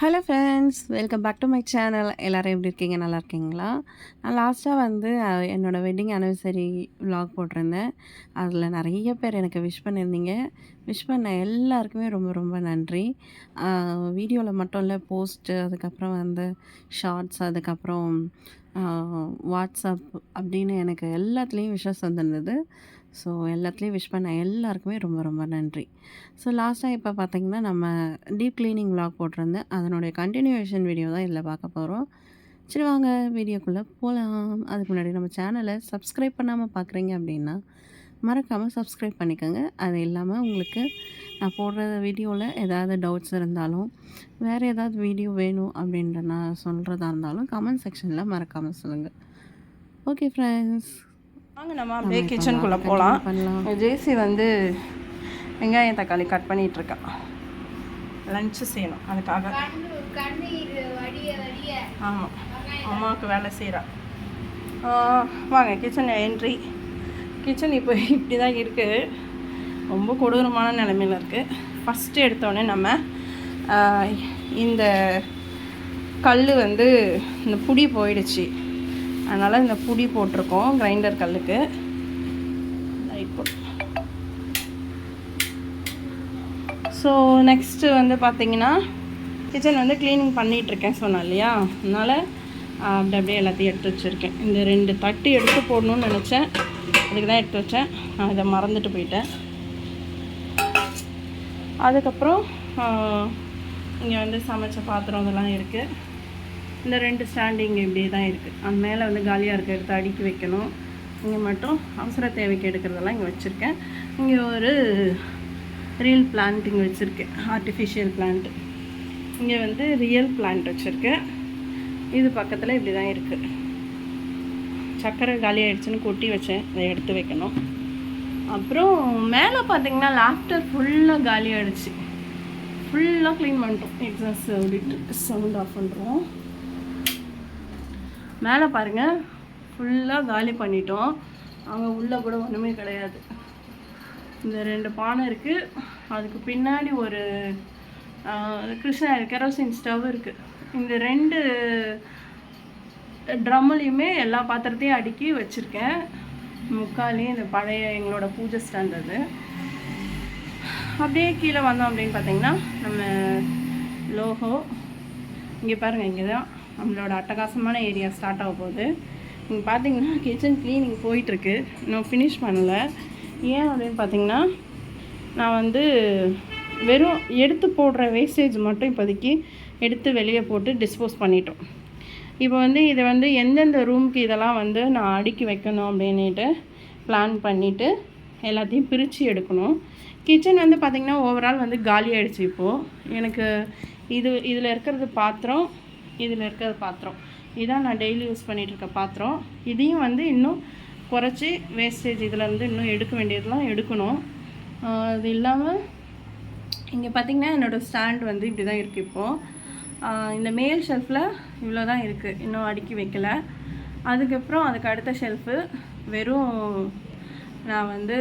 Hello friends welcome back to my channel எல்லோரும் எப்படி இருக்கீங்க? நல்லா இருக்கீங்களா? நான் லாஸ்ட்டாக வந்து என்னோடய வெட்டிங் அனிவர்சரி விலாக் போட்டிருந்தேன். அதில் நிறைய பேர் எனக்கு விஷ் பண்ணியிருந்தீங்க. விஷ் பண்ண எல்லாருக்குமே ரொம்ப ரொம்ப நன்றி. வீடியோவில் மட்டும் இல்லை போஸ்ட்டு அதுக்கப்புறம் வந்து ஷார்ட்ஸ் அதுக்கப்புறம் வாட்ஸ்அப் அப்படின்னு எனக்கு எல்லாத்துலேயும் விஷஸ் வந்திருந்தது. ஸோ எல்லாத்துலேயும் விஷ் பண்ண எல்லாருக்குமே ரொம்ப ரொம்ப நன்றி. ஸோ லாஸ்ட்டாக இப்போ பார்த்திங்கன்னா நம்ம டீப் க்ளீனிங் vlog போட்டிருந்தேன். அதனுடைய கண்டினியூவேஷன் வீடியோ தான் இதில் பார்க்க போகிறோம் சரி வாங்க வீடியோக்குள்ளே போகலாம் அதுக்கு முன்னாடி நம்ம சேனலை சப்ஸ்கிரைப் பண்ணாமல் பார்க்குறீங்க அப்படின்னா மறக்காமல் சப்ஸ்கிரைப் பண்ணிக்கோங்க. அது இல்லாமல் உங்களுக்கு நான் போடுற வீடியோவில் ஏதாவது டவுட்ஸ் இருந்தாலும் வேறு ஏதாவது வீடியோ வேணும் அப்படின்ற நான் சொல்கிறதா இருந்தாலும் கமெண்ட் செக்ஷனில் மறக்காமல் சொல்லுங்கள் ஓகே ஃப்ரெண்ட்ஸ் வாங்க நம்ம அப்படியே கிச்சனுக்குள்ளே போகலாம் ஜேசி வந்து வெங்காயம் தக்காளி கட் பண்ணிட்டு இருக்கா லஞ்சு செய்யணும் அதுக்காக. ஆமாம் அம்மாவுக்கு வேலை செய்கிறா வாங்க கிச்சன் என்ட்ரி கிச்சன் இப்போ இப்படி தான் இருக்குது ரொம்ப கொடூரமான நிலமையில இருக்குது ஃபஸ்ட்டு எடுத்தோடனே நம்ம இந்த கல் வந்து இந்த புடி போயிடுச்சு. அதனால் இந்த புடி போட்டிருக்கோம் கிரைண்டர் கல்லுக்கு. ஸோ நெக்ஸ்ட்டு வந்து பார்த்தீங்கன்னா கிச்சன் வந்து க்ளீனிங் பண்ணிகிட்ருக்கேன் சொன்னேன் இல்லையா? அதனால் அப்படி அப்படியே எல்லாத்தையும் எடுத்து வச்சுருக்கேன். இந்த ரெண்டு தட்டு எடுத்து போடணும்னு நினச்சேன். அதுக்கு தான் எடுத்து வச்சேன். நான் இதை மறந்துட்டு போயிட்டேன். அதுக்கப்புறம் இங்கே வந்து சமைச்ச பாத்திரம் இதெல்லாம் இருக்குது இந்த ரெண்டு ஸ்டாண்டிங் இப்படியே தான் இருக்குது அந்த மேலே வந்து காலியாக இருக்க எடுத்து அடுக்கி வைக்கணும். இங்கே மட்டும் அவசர தேவைக்கு எடுக்கிறதெல்லாம் இங்கே வச்சுருக்கேன். இங்கே ஒரு ரியல் பிளான்ட் இங்கே வச்சுருக்கேன். ஆர்டிஃபிஷியல் பிளான்ட் இங்கே வந்து ரியல் பிளான்ட் வச்சுருக்கேன். இது பக்கத்தில் இப்படி தான் இருக்குது சக்கரை காலி கொட்டி வச்சேன். அதை எடுத்து வைக்கணும். அப்புறம் மேலே பார்த்தீங்கன்னா லாஃப்டர் ஃபுல்லாக காலி ஃபுல்லாக க்ளீன் பண்ணிட்டோம். எக்ஸாஸ்ட் அப்படின்ட்டு சவுண்ட் ஆஃப் பண்ணுறோம் மேலே பாருங்கள் ஃபுல்லாக காலி பண்ணிட்டோம். அங்கே உள்ளே கூட ஒன்றுமே கிடையாது. இந்த ரெண்டு பானை இருக்குது அதுக்கு பின்னாடி ஒரு கிருஷ்ணா கெரோசின் ஸ்டவ் இருக்குது இந்த ரெண்டு ட்ரம்முலையுமே எல்லா பாத்திரத்தையும் அடுக்கி வச்சுருக்கேன். முக்காலையும் இந்த பழைய எங்களோட பூஜை ஸ்டாண்ட் அது. அப்படியே கீழே வந்தோம் அப்படின்னு பார்த்தீங்கன்னா நம்ம லோகோ இங்கே பாருங்கள் இங்கே தான் நம்மளோட அட்டகாசமான ஏரியா ஸ்டார்ட் ஆக போகுது. இங்கே பார்த்தீங்கன்னா கிச்சன் க்ளீனிங் போயிட்டுருக்கு. இன்னும் ஃபினிஷ் பண்ணலை. ஏன் அப்படின்னு பார்த்தீங்கன்னா நான் வந்து வெறும் எடுத்து போடுற வேஸ்டேஜ் மட்டும் இப்போதைக்கு எடுத்து வெளியே போட்டு டிஸ்போஸ் பண்ணிட்டோம். இப்போ வந்து இதை வந்து எந்தெந்த ரூமுக்கு இதெல்லாம் வந்து நான் அடுக்கி வைக்கணும் அப்படின்னுட்டு பிளான் பண்ணிவிட்டு எல்லாத்தையும் பிரித்து எடுக்கணும். கிச்சன் வந்து பார்த்திங்கன்னா ஓவரால் வந்து காலியாகிடுச்சு இப்போது எனக்கு இது இதில் இருக்கிறது பாத்திரம் இதில் இருக்கிற பாத்திரம். இதான் நான் டெய்லி யூஸ் பண்ணிகிட்டு இருக்க பாத்திரம். இதையும் வந்து இன்னும் குறைச்சி வேஸ்டேஜ் இதில் இன்னும் எடுக்க வேண்டியதெல்லாம் எடுக்கணும். அது இல்லாமல் இங்கே பார்த்தீங்கன்னா என்னோடய ஸ்டாண்ட் வந்து இப்படி தான் இருக்குது இப்போது இந்த மேல் ஷெல்ஃபில் இவ்வளோ தான் இருக்குது இன்னும் அடுக்கி வைக்கல. அதுக்கப்புறம் அதுக்கு அடுத்த ஷெல்ஃபு வெறும் நான் வந்து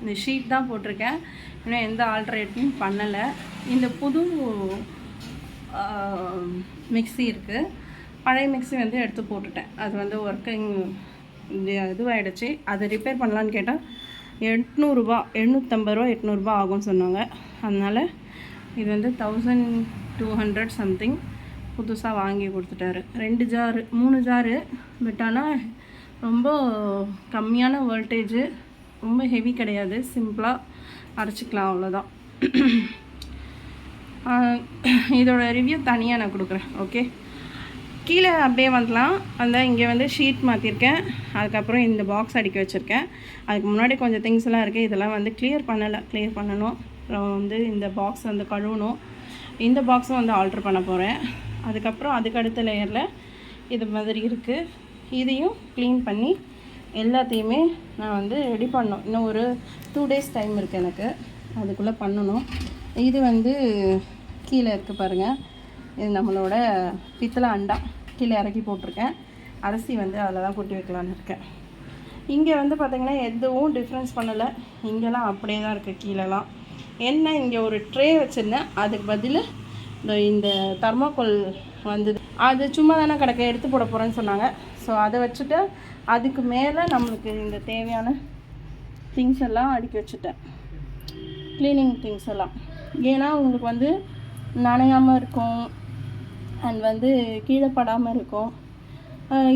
இந்த ஷீட் தான் போட்டிருக்கேன். இன்னும் எந்த ஆல்ட்ரேட்டும் பண்ணலை. இந்த புது மிக்ஸி இருக்குது பழைய மிக்ஸி வந்து எடுத்து போட்டுட்டேன். அது வந்து ஒர்க்கிங் இதுவாகிடுச்சு அதை ரிப்பேர் பண்ணலான்னு கேட்டால் எட்நூறுபா எண்ணூற்றம்பது ரூபா எட்நூறுபா ஆகும்னு சொன்னாங்க. அதனால் இது வந்து தௌசண்ட் டூ ஹண்ட்ரட் சம்திங் புதுசாக வாங்கி கொடுத்துட்டாரு. ரெண்டு ஜாரு மூணு ஜாரு பட் ஆனால் ரொம்ப கம்மியான வோல்டேஜு ரொம்ப ஹெவி கிடையாது. சிம்பிளாக அரைச்சிக்கலாம் அவ்வளோதான் இதோட ரிவ்யூ தனியாக நான் கொடுக்குறேன் ஓகே கீழே அப்படியே வந்துடலாம். அந்த இங்கே வந்து ஷீட் மாற்றிருக்கேன் அதுக்கப்புறம் இந்த பாக்ஸ் அடிக்க வச்சுருக்கேன். அதுக்கு முன்னாடி கொஞ்சம் திங்ஸ் எல்லாம் இருக்குது இதெல்லாம் வந்து கிளியர் பண்ணலை கிளியர் பண்ணணும். அப்புறம் வந்து இந்த பாக்ஸ் வந்து கழுவணும். இந்த பாக்ஸும் வந்து ஆல்ட்ரு பண்ண போகிறேன் அதுக்கப்புறம் அதுக்கு அடுத்த லேயரில் இது மாதிரி இருக்குது இதையும் க்ளீன் பண்ணி எல்லாத்தையுமே நான் வந்து ரெடி பண்ணணும். இன்னும் ஒரு டூ டேஸ் டைம் இருக்குது எனக்கு. அதுக்குள்ளே பண்ணணும். இது வந்து கீழே இருக்குது பாருங்கள் இது நம்மளோட பித்தளை அண்டா. கீழே இறக்கி போட்டிருக்கேன். அரிசி வந்து அதில் தான் கொட்டி வைக்கலான்னு இருக்கேன். இங்கே வந்து பார்த்திங்கன்னா எதுவும் டிஃப்ரென்ஸ் பண்ணலை. இங்கெல்லாம் அப்படியே தான் இருக்குது கீழேலாம் என்ன இங்கே ஒரு ட்ரே வச்சுருந்தேன். அதுக்கு பதில் இந்த இந்த தர்மாக்கோல் வந்தது. அது சும்மா தானே கிடக்க எடுத்து போட போகிறேன்னு சொன்னாங்க. ஸோ அதை வச்சுட்டு அதுக்கு மேலே நம்மளுக்கு இந்த தேவையான திங்ஸ் எல்லாம் அடுக்கி வச்சுட்டேன். க்ளீனிங் திங்ஸ் எல்லாம். ஏன்னா உங்களுக்கு வந்து நனையாமல் இருக்கும். அண்ட் வந்து கீழே படாமல் இருக்கும்.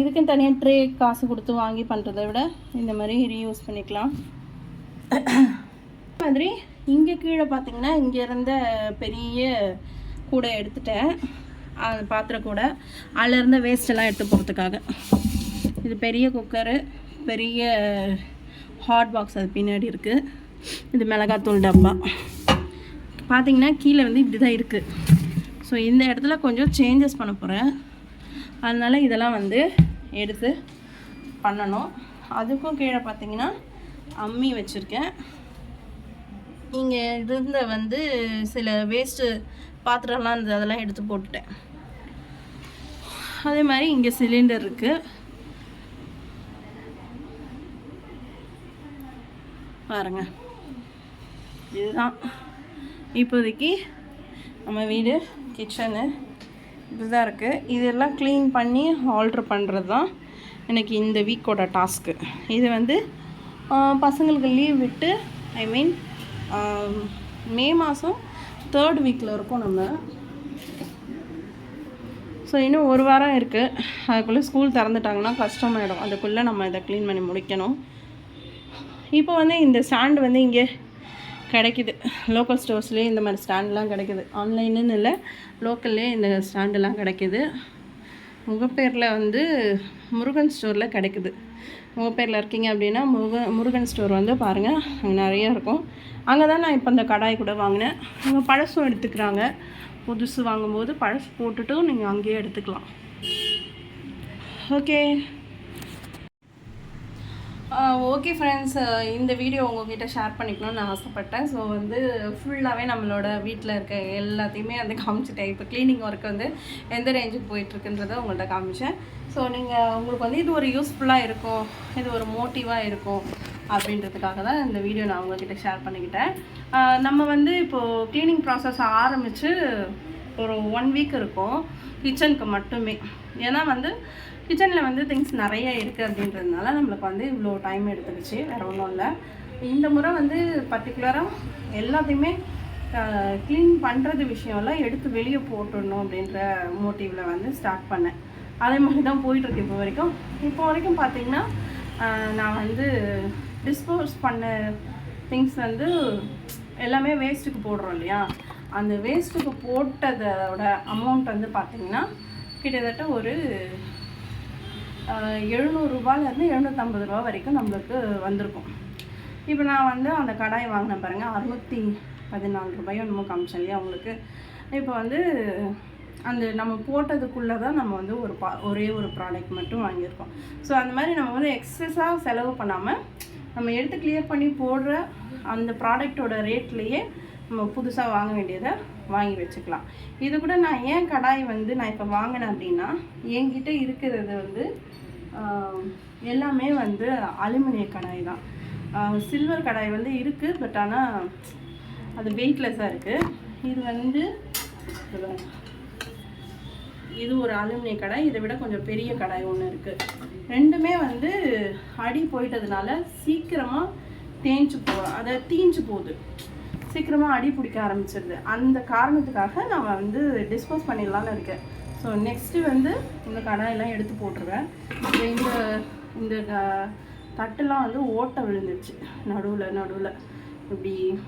இதுக்குன்னு தனியாக ட்ரே காசு கொடுத்து வாங்கி பண்ணுறதை விட இந்த மாதிரி ரீயூஸ் பண்ணிக்கலாம். மாதிரி இங்கே கீழே பார்த்திங்கன்னா இங்கே இருந்த பெரிய கூடை எடுத்துட்டேன். அந்த பாத்திர கூடை. அதில் இருந்த வேஸ்டெல்லாம் எடுத்து போகிறதுக்காக இது பெரிய குக்கரு பெரிய ஹாட் பாக்ஸ் அது பின்னாடி இருக்குது இது மிளகாத்தூள் டப்பா. பார்த்தீங்கன்னா கீழே வந்து இப்படி தான் இருக்குது ஸோ இந்த இடத்துல கொஞ்சம் சேஞ்சஸ் பண்ண போகிறேன் அதனால் இதெல்லாம் வந்து எடுத்து பண்ணணும். அதுக்கும் கீழே பார்த்தீங்கன்னா அம்மி வச்சுருக்கேன். இங்கே இருந்த வந்து சில வேஸ்ட்டு பாத்திரம்லாம் இருந்தது அதெல்லாம் எடுத்து போட்டுட்டேன். அதே மாதிரி இங்கே சிலிண்டர் இருக்குது பாருங்க. இதுதான். இப்போதைக்கு நம்ம வீடு கிச்சனு இதுதான் இருக்குது இதெல்லாம் க்ளீன் பண்ணி ஆல்ட்ரு பண்ணுறது தான் எனக்கு இந்த வீக்கோட டாஸ்க்கு இது வந்து பசங்களுக்கு லீவ் விட்டு ஐ மீன் மே மாதம் தேர்ட் வீக்கில் இருக்கோம் நம்ம. ஸோ இன்னும் ஒரு வாரம் இருக்குது அதுக்குள்ளே ஸ்கூல் திறந்துட்டாங்கன்னா கஷ்டமாயிடும். அதுக்குள்ளே நம்ம இதை க்ளீன் பண்ணி முடிக்கணும். இப்போ வந்து இந்த ஸ்டாண்டு வந்து இங்கே கிடைக்குது. லோக்கல் ஸ்டோர்ஸ்லேயே இந்த மாதிரி ஸ்டாண்டெலாம் கிடைக்குது. ஆன்லைனுன்னு இல்லை லோக்கல்லே இந்த ஸ்டாண்டெல்லாம் கிடைக்குது. முகப்பேரில் வந்து முருகன் ஸ்டோரில் கிடைக்குது. முகப்பேரில் இருக்கீங்க அப்படின்னா முருக முருகன் ஸ்டோர் வந்து பாருங்கள் அங்கே நிறைய இருக்கும். அங்கே தான் நான் இப்போ இந்த கடாய் கூட வாங்கினேன். அங்கே பழசும் எடுத்துக்கிறாங்க. புதுசு வாங்கும்போது பழசு போட்டுட்டும் நீங்கள் அங்கேயே எடுத்துக்கலாம். ஓகே ஓகே ஃப்ரெண்ட்ஸ் இந்த வீடியோ உங்ககிட்ட ஷேர் பண்ணிக்கணும்னு நான் ஆசைப்பட்டேன். ஸோ வந்து ஃபுல்லாகவே நம்மளோட வீட்டில் இருக்க எல்லாத்தையுமே வந்து காமிச்சிட்டேன். இப்போ க்ளீனிங் ஒர்க் வந்து எந்த ரேஞ்சுக்கு போயிட்டுருக்குன்றதை உங்கள்கிட்ட காமிச்சேன். ஸோ நீங்கள் உங்களுக்கு வந்து இது ஒரு யூஸ்ஃபுல்லாக இருக்கும். இது ஒரு மோட்டிவாக இருக்கும் அப்படின்றதுக்காக தான் இந்த வீடியோ நான் உங்ககிட்ட ஷேர் பண்ணிக்கிட்டேன். நம்ம வந்து இப்போது க்ளீனிங் ப்ராசஸ் ஆரம்பித்து ஒரு ஒன் வீக் இருக்கும். கிச்சனுக்கு மட்டுமே. ஏன்னா வந்து கிச்சனில் வந்து திங்ஸ் நிறைய இருக்குது அப்படின்றதுனால நம்மளுக்கு வந்து இவ்வளோ டைம் எடுத்துக்கிச்சு. வேறு ஒன்றும் இல்லை. இந்த முறை வந்து பர்டிகுலராக எல்லாத்தையுமே க்ளீன் பண்ணுறது விஷயம்லாம் எடுத்து வெளியே போட்டுடணும் அப்படின்ற மோட்டிவில் வந்து ஸ்டார்ட் பண்ணேன். அதே மாதிரி தான் போயிட்டுருக்கு இப்போ வரைக்கும். இப்போ வரைக்கும் பார்த்தீங்கன்னா நான் வந்து டிஸ்போஸ் பண்ண திங்ஸ் வந்து எல்லாமே வேஸ்ட்டுக்கு போடுறோம் இல்லையா? அந்த வேஸ்ட்டுக்கு போட்டதோட அமௌண்ட் வந்து பார்த்திங்கன்னா கிட்டத்தட்ட ஒரு எழுநூறுரூபாலேருந்து எழுநூற்றம்பது ரூபா வரைக்கும் நம்மளுக்கு வந்திருக்கும். இப்போ நான் வந்து அந்த கடாய் வாங்கினேன் பாருங்கள் அறுநூற்றி பதினாலு ரூபாயோ என்னமோ காமிச்சேன் இல்லையா உங்களுக்கு இப்போ வந்து அந்த நம்ம போட்டதுக்குள்ளே தான் நம்ம வந்து ஒரு பா ஒரே ஒரு ப்ராடக்ட் மட்டும் வாங்கியிருக்கோம். ஸோ அந்த மாதிரி நம்ம வந்து எக்ஸஸாக செலவு பண்ணாமல் நம்ம எடுத்து கிளியர் பண்ணி போடுற அந்த ப்ராடக்டோட ரேட்லேயே நம்ம புதுசாக வாங்க வேண்டியதை வாங்கி வச்சுக்கலாம். இது கூட நான் ஏன் கடாய் வந்து நான் இப்போ வாங்கினேன் அப்படின்னா என்கிட்ட இருக்கிறது வந்து எல்லாமே வந்து அலுமினிய கடாய் தான். சில்வர் கடாய் வந்து இருக்குது பட் ஆனால் அது வெயிட்லெஸ்ஸாக இருக்குது இது வந்து இது இது ஒரு அலுமினிய கடாய் இதை விட கொஞ்சம் பெரிய கடாய் ஒன்று இருக்குது ரெண்டுமே வந்து அடி போயிட்டதுனால சீக்கிரமாக தேஞ்சு போ அதை தீஞ்சு போகுது. சீக்கிரமாக அடி பிடிக்க ஆரம்பிச்சிருது. அந்த காரணத்துக்காக நான் வந்து டிஸ்போஸ் பண்ணிடலான்னு இருக்கேன். ஸோ நெக்ஸ்ட்டு வந்து இந்த கடாயெல்லாம் எடுத்து போட்டுருவேன். இந்த இந்த க- தட்டுலாம் வந்து ஓட்டை விழுந்துருச்சு. நடுவில் நடுவில். இப்படி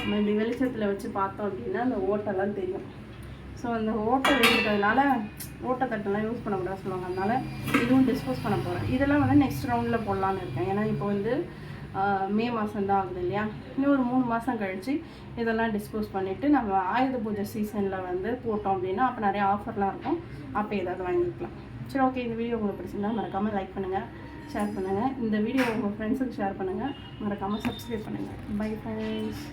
நம்ம இப்படி வெளிச்சத்தில் வச்சு பார்த்தோம் அப்படின்னா அந்த ஓட்டெல்லாம் தெரியும். ஸோ அந்த ஓட்டை விழுந்துட்டதுனால ஓட்டை தட்டெல்லாம் யூஸ் பண்ணக்கூடாது சொல்லுவாங்க. அதனால் இதுவும் டிஸ்போஸ் பண்ண போகிறேன் இதெல்லாம் வந்து நெக்ஸ்ட் ரவுண்டில் போடலான்னு இருக்கேன். ஏன்னா இப்போ வந்து மே மாதம் தான் ஆகுது இல்லையா? இன்னும் ஒரு மூணு மாதம் கழித்து இதெல்லாம் டிஸ்போஸ் பண்ணிவிட்டு நம்ம ஆயுத பூஜை சீசனில் வந்து போட்டோம் அப்படின்னா அப்போ நிறைய ஆஃபர்லாம் இருக்கும். அப்போ ஏதாவது வாங்கிக்கலாம். சரி ஓகே இந்த வீடியோ உங்களுக்கு பிடிச்சிருந்தா மறக்காமல் லைக் பண்ணுங்கள் ஷேர் பண்ணுங்கள் இந்த வீடியோ உங்கள் ஃப்ரெண்ட்ஸுக்கு ஷேர் பண்ணுங்கள் மறக்காமல் சப்ஸ்கிரைப் பண்ணுங்கள் பை ஃப்ரெண்ட்ஸ்